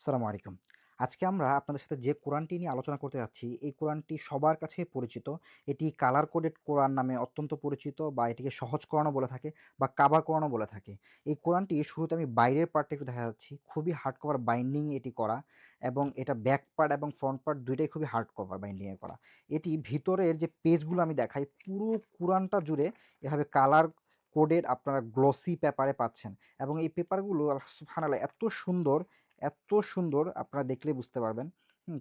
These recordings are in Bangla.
আসসালামু আলাইকুম। আজকে আমরা আপনাদের সাথে যে কোরআনটি নিয়ে আলোচনা করতে যাচ্ছি, এই কোরআনটি সবার কাছে পরিচিত। এটি কালার কোডেড কোরআন নামে অত্যন্ত পরিচিত বা এটিকে সহজ কোরআনও বলে থাকে বা কাবা কোরআনও বলে থাকে। এই কোরআনটি শুরুতে আমি বাইরের পার্টটা একটু দেখা যাচ্ছি। খুবই হার্ড কভার বাইন্ডিং এটি করা এবং এটা ব্যাক পার্ট এবং ফ্রন্ট পার্ট দুইটাই খুবই হার্ড কভার বাইন্ডিং এ করা। এটি ভিতরের যে পেজগুলো আমি দেখাই, পুরো কোরআনটা জুড়ে এভাবে কালার কোডেড আপনারা গ্লসি পেপারে পাচ্ছেন এবং এই পেপারগুলো আল্লাহ এত সুন্দর এত সুন্দর আপনারা দেখলে বুঝতে পারবেন।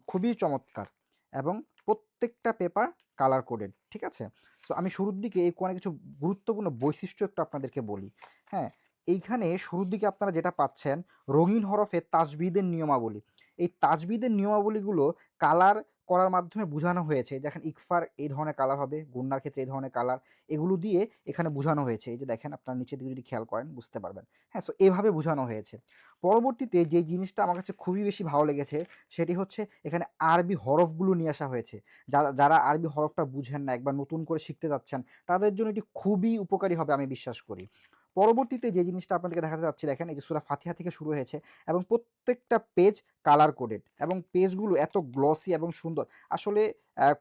খুবই চমৎকার এবং প্রত্যেকটা পেপার কালার কোডেড। ঠিক আছে? সো আমি শুরুর দিকে এই কোয়ানে কিছু গুরুত্বপূর্ণ বৈশিষ্ট্য একটু আপনাদেরকে বলি। হ্যাঁ? এইখানে শুরুর দিকে আপনারা যেটা পাচ্ছেন রঙিন হরফে তাজবিদের নিয়মাবলী। এই তাজবিদের নিয়মাবলীগুলো কালার করার মাধ্যমে বোঝানো হয়েছে। দেখেন ইকফার এই ধরনের কালার হবে, গুন্নার ক্ষেত্রে এই ধরনের কালার। এগুলো দিয়ে এখানে বোঝানো হয়েছে। এই যে দেখেন আপনার নিচের দিকে যদি খেয়াল করেন বুঝতে পারবেন। হ্যাঁ? সো এভাবে বোঝানো হয়েছে। পরবর্তীতে যে জিনিসটা আমার কাছে খুবই বেশি ভালো লেগেছে সেটি হচ্ছে এখানে আরবি হরফগুলো নিয়ে আসা হয়েছে। যারা যারা আরবি হরফটা বুঝেন না, একবার নতুন করে শিখতে যাচ্ছেন, তাদের জন্য এটি খুবই উপকারী হবে আমি বিশ্বাস করি। পরবর্তীতে যে জিনিসটা আপনাদেরকে দেখাতে যাচ্ছি দেখেন এই যে সূরা ফাতিহা থেকে শুরু হয়েছে এবং প্রত্যেকটা পেজ কালার কোডেড এবং পেজগুলো এত গ্লসি এবং সুন্দর। আসলে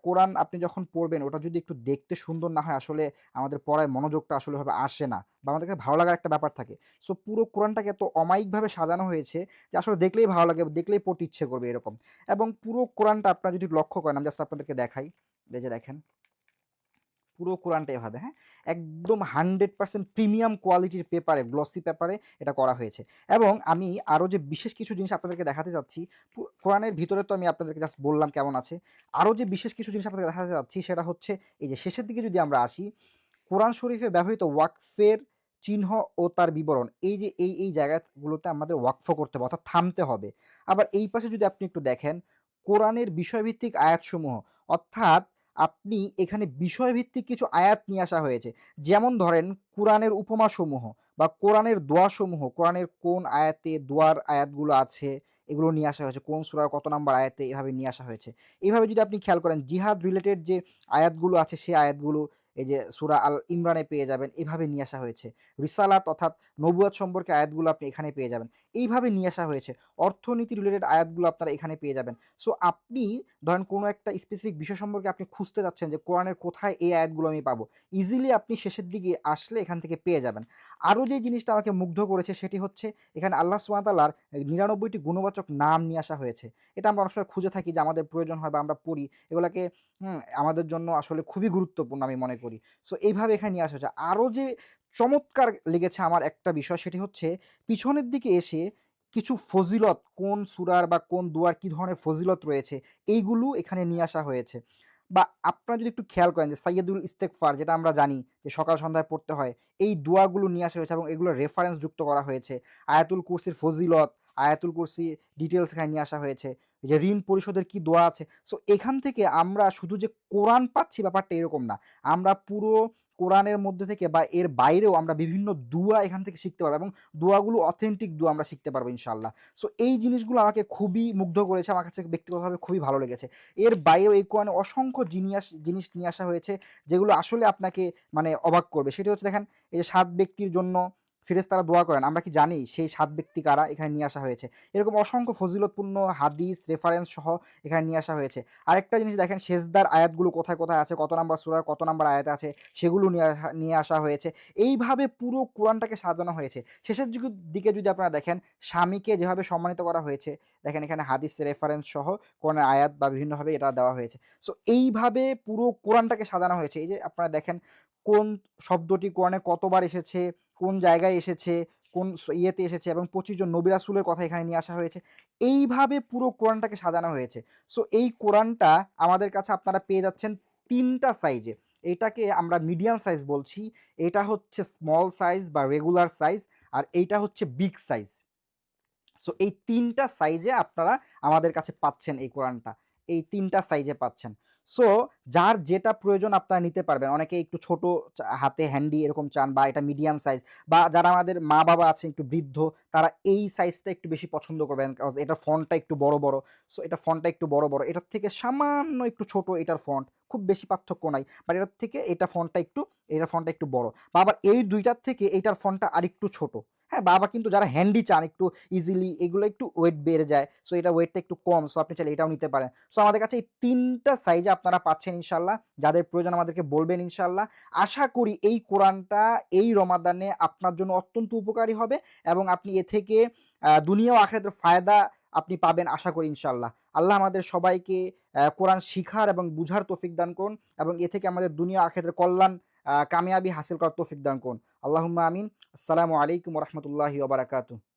কোরআন আপনি যখন পড়বেন ওটা যদি একটু দেখতে সুন্দর না হয় আসলে আমাদের পড়ায় মনোযোগটা আসলে ওভাবে আসে না বা আমাদেরকে ভালো লাগার একটা ব্যাপার থাকে। সো পুরো কোরআনটাকে এত অমায়িকভাবে সাজানো হয়েছে যে আসলে দেখলেই ভালো লাগে, দেখলেই পড়তে ইচ্ছে করবে এরকম। এবং পুরো কোরআনটা আপনারা যদি লক্ষ্য করেন আমি জাস্ট আপনাদেরকে দেখাই। এই যে দেখেন। পুরো কোরআনটা এভাবে, হ্যাঁ? একদম 100% প্রিমিয়াম কোয়ালিটির পেপারে, গ্লসি পেপারে এটা করা হয়েছে। এবং আমি আরও যে বিশেষ কিছু জিনিস আপনাদেরকে দেখাতে চাচ্ছি, কোরআনের ভিতরে তো আমি আপনাদেরকে জাস্ট বললাম কেমন আছে। আরও যে বিশেষ কিছু জিনিস আপনাদেরকে দেখাতে চাচ্ছি সেটা হচ্ছে এই যে শেষের দিকে যদি আমরা আসি, কোরআন শরীফে ব্যবহৃত ওয়াকফের চিহ্ন ও তার বিবরণ। এই যে এই, এই জায়গাগুলোতে আমাদের ওয়াকফ করতে হবে অর্থাৎ থামতে হবে। আবার এই পাশে যদি আপনি একটু দেখেন, কোরআনের বিষয়ভিত্তিক আয়াতসমূহ অর্থাৎ আপনি এখানে বিষয়ভিত্তিক কিছু আয়াত নিয়ে আসা হয়েছে। যেমন ধরেন কোরআনের উপমাসমূহ বা কোরআনের দোয়াসমূহ, কোরআনের কোন আয়াতে দোয়ার আয়াতগুলো আছে এগুলো নিয়ে আসা হয়েছে। কোন সুরার কত নাম্বার আয়াতে এভাবে নিয়ে আসা হয়েছে। এভাবে যদি আপনি খেয়াল করেন জিহাদ রিলেটেড যে আয়াতগুলো আছে সেই আয়াতগুলো এই যে সূরা আল ইমরানে পেয়ে যাবেন। এভাবে নিয়ে আসা হয়েছে। রিসালাত অর্থাৎ নবুয়ত সম্পর্কে আয়াতগুলো আপনি এখানে পেয়ে যাবেন। এইভাবে নিয়ে আসা হয়েছে। অর্থনীতি রিলেটেড আয়াতগুলো আপনারা এখানে পেয়ে যাবেন। সো আপনি ধরেন কোনো একটা স্পেসিফিক বিষয় সম্পর্কে আপনি খুঁজতে যাচ্ছেন যে কোরআনের কোথায় এই আয়াতগুলো আমি পাবো। ইজিলি আপনি শেষের দিকে আসলে এখান থেকে পেয়ে যাবেন। আরও যে জিনিসটা আমাকে মুগ্ধ করেছে সেটি হচ্ছে, এখানে আল্লাহ সুবহানাহু ওয়া তাআলার ৯৯ টি গুণবাচক নাম নিয়ে আসা হয়েছে। এটা আমরা অনেক সময় খুঁজে থাকি যে আমাদের প্রয়োজন হয় বা আমরা পড়ি। এগুলাকে আমাদের জন্য আসলে খুবই গুরুত্বপূর্ণ আমি মনে করি। সো এইভাবে এখানে নিয়ে আসা হয়েছে। আরও যে চমৎকার লেগেছে আমার একটা বিষয় সেটি হচ্ছে পিছনের দিকে এসে কিছু ফজিলত কোন সুরার বা কোন দুয়ার কি ধরনের ফজিলত রয়েছে এইগুলো এখানে নিয়ে আসা হয়েছে। বা আপনারা যদি একটু খেয়াল করেন যে সাইয়্যিদুল ইস্তেগফার যেটা আমরা জানি যে সকাল সন্ধ্যায় পড়তে হয়। এই দোয়াগুলো নিয়ে আসা হয়েছে এবং এগুলো রেফারেন্স যুক্ত করা হয়েছে। আয়াতুল কুরসির ফজিলত, আয়াতুল কুরসি ডিটেলস এখানে নিয়ে আসা হয়েছে। যে ঋণ পরিশোধের কি দোয়া আছে। সো এখান থেকে আমরা শুধু যে কোরআন পাচ্ছি ব্যাপারটা এরকম না। আমরা পুরো কোরআনের মধ্যে থেকে বা এর বাইরেও আমরা বিভিন্ন দুআ এখান থেকে শিখতে পারব এবং দোয়াগুলো অথেন্টিক দোয়া আমরা শিখতে পারব ইনশাল্লাহ সো এই জিনিসগুলো আমাকে খুবই মুগ্ধ করেছে। আমার কাছে ব্যক্তিগতভাবে খুবই ভালো লেগেছে। এর বাইরেও এই কোরআনে অসংখ্য জিনিস জিনিস নিয়ে আসা হয়েছে, যেগুলো আসলে আপনাকে মানে অবাক করবে। সেটি হচ্ছে দেখেন, এই যে ৭ ব্যক্তির জন্য ফেরেশতারা দোয়া করেন। আমরা কি জানি সেই সাত ব্যক্তি কারা? এখানে নিয়ে আসা হয়েছে। এরকম অসংখ্য ফজিলতপূর্ণ হাদিস, রেফারেন্স সহ এখানে নিয়ে আসা হয়েছে। আরেকটা জিনিস দেখেন সেজদার আয়াতগুলো কোথায়, কোথায় আছে, কত নাম্বার সুরার কত নাম্বার আয়াত আছে সেগুলো নিয়ে আসা হয়েছে। এইভাবে পুরো কোরআনটাকে সাজানো হয়েছে। শেষের দিকে যদি আপনারা দেখেন স্বামীকে যেভাবে সম্মানিত করা হয়েছে, দেখেন এখানে হাদিস রেফারেন্স সহ কোরআনের আয়াত বা বিভিন্নভাবে এটা দেওয়া হয়েছে। সো এইভাবে পুরো কোরআনটাকে সাজানো হয়েছে। এই যে আপনারা দেখেন কোন শব্দটি কোরআনে কতবার এসেছে, কোন জায়গায় এসেছে, কোন ইয়েতে এসেছে এবং ২৫ জন নবী রাসূলের কথা এখানে নিয়ে আসা হয়েছে। এইভাবে পুরো কোরআনটাকে সাজানো হয়েছে। সো এই কোরআনটা আমাদের কাছে আপনারা পেয়ে যাচ্ছেন তিনটা সাইজে। এটাকে আমরা মিডিয়াম সাইজ বলছি। এটা হচ্ছে স্মল সাইজ বা রেগুলার সাইজ আর এইটা হচ্ছে বিগ সাইজ। সো এই তিনটা সাইজে আপনারা আমাদের কাছে পাচ্ছেন এই কোরআনটা। এই তিনটা সাইজে পাচ্ছেন। সো যার যেটা প্রয়োজন আপনারা নিতে পারবেন। অনেকে একটু ছোট হাতে হ্যান্ডি এরকম চান বা এটা মিডিয়াম সাইজ বা যারা আমাদের মা-বাবা আছেন একটু বৃদ্ধ তারা এই সাইজটা একটু বেশি পছন্দ করবেন। কজ এটার ফন্টটা একটু বড়, বড়। সো এটা ফন্টটা একটু বড়, বড়। এটার থেকে সামান্য একটু ছোট এটার ফন্ট। খুব বেশি পার্থক্য নাই। বাট এটার থেকে এটা ফন্টটা একটু এটার ফন্টটা একটু বড়। বা আবার এই দুইটার থেকে এইটার ফন্টটা আরেকটু ছোট। হ্যাঁ, বাবা কিন্তু যারা হ্যান্ডি চান একটু ইজিলি এগুলো একটু ওয়েট বেড়ে যায়। সো এটা ওয়েটটা একটু কম। সো আপনি চাইলে এটাও নিতে পারেন। সো আমাদের কাছে এই ৩ টা সাইজে আপনারা পাচ্ছেন ইনশাল্লাহ যাদের প্রয়োজন আমাদেরকে বলবেন ইনশাল্লাহ আশা করি এই কোরআনটা এই রমাদানে আপনার জন্য অত্যন্ত উপকারী হবে এবং আপনি এ থেকে দুনিয়া ও ফায়দা আপনি পাবেন আশা করি ইনশাল্লাহ আল্লাহ আমাদের সবাইকে কোরআন শিখার এবং বুঝার তৌফিক দান করুন এবং এ থেকে আমাদের দুনিয়া আখিরাতের কল্যাণ কামিয়াবি হাসিল করার তৌফিক দান করুন। আল্লাহুম্মা আমিন। আসসালামু আলাইকুম রাহমাতুল্লাহি ওয়া বারাকাতুহু।